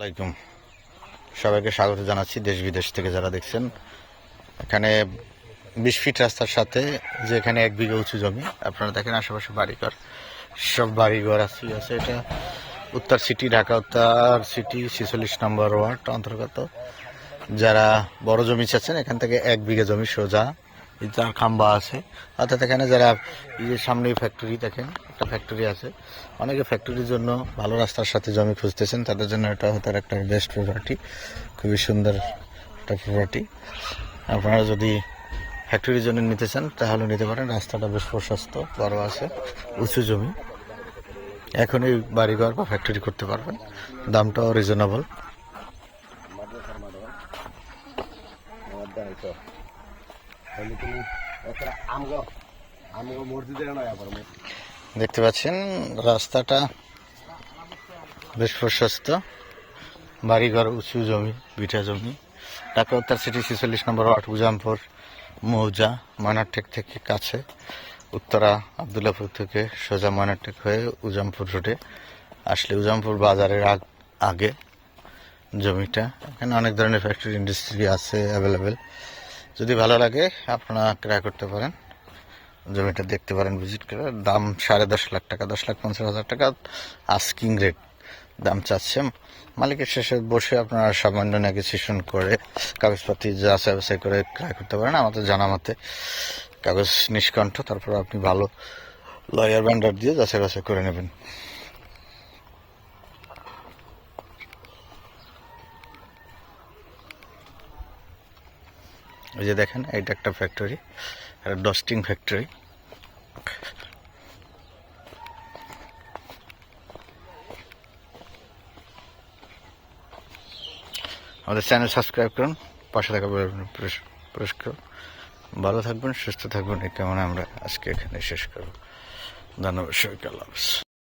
আলাইকুম। সবাইকে স্বাগত জানাচ্ছি দেশ বিদেশ থেকে যারা দেখছেন। এখানে বিশ ফিট রাস্তার সাথে যে এখানে এক বিঘা উঁচু জমি, আপনারা দেখেন আশেপাশে বাড়িঘর। সব বাড়িঘর আছে আছে। এটা উত্তর সিটি, ঢাকা উত্তর সিটি, ছেচল্লিশ নম্বর ওয়ার্ড অন্তর্গত। যারা বড় জমি চাচ্ছেন, এখান থেকে এক বিঘা জমি সোজা তার খাম্বা আছে। অর্থাৎ এখানে যারা এই যে সামনে ফ্যাক্টরি দেখেন, একটা ফ্যাক্টরি আছে। অনেকে ফ্যাক্টরির জন্য ভালো রাস্তার সাথে জমি খুঁজতেছেন, তাদের জন্য এটা হতে একটা বেস্ট প্রপার্টি খুবই সুন্দর একটা প্রপার্টি আপনারা যদি ফ্যাক্টরির জন্য নিতে চান, তাহলে নিতে পারেন। রাস্তাটা বেশ প্রশস্ত, বড় আছে, উঁচু জমি। এখন এই বাড়িঘর বা ফ্যাক্টরি করতে পারবেন। দামটাও রিজনেবল দেখতে পাচ্ছেন, রাস্তাটা বেশ প্রশস্ত। বাড়িঘর উঁচু জমি, বিটা জমি। ঢাকা উত্তর সিটি ছেচল্লিশ নম্বর ওয়ার্ড, উজামপুর, মৌজা ময়নারটেক থেকে কাছে। উত্তরা, আবদুল্লাপুর থেকে সোজা ময়নারটেক হয়ে উজামপুর রোডে আসলে উজামপুর বাজারের আগ- আগে জমিটা। এখানে অনেক ধরনের ফ্যাক্টরি ইন্ডাস্ট্রি আছে অ্যাভেলেবেল যদি ভালো লাগে, আপনারা ক্রয় করতে পারেন। জমিটা দেখতে পারেন ভিজিট করে। দাম সাড়ে দশ লাখ টাকা, দশ লাখ পঞ্চাশ হাজার টাকা আস্কিং রেট দাম চাচ্ছে মালিকের শেষে বসে আপনারা সামান্য নেগোসিয়েশন করে কাগজপাতি যাচাই বাছাই করে ক্রয় করতে পারেন। আমাদের জানা মতে কাগজ নিষ্কণ্ঠ, তারপর আপনি ভালো লয়ার ব্যান্ডার দিয়ে যাচাই বাছাই করে নেবেন। এই যে দেখেন এটা একটা ফ্যাক্টরি একটা ডস্টিং ফ্যাক্টরি আমাদের চ্যানেল সাবস্ক্রাইব করুন, পাশে থাকা পুরস্কার ভালো থাকবেন, সুস্থ থাকবেন, এই কেমন আমরা আজকে এখানে শেষ করব। ধন্যবাদ হাফেজ।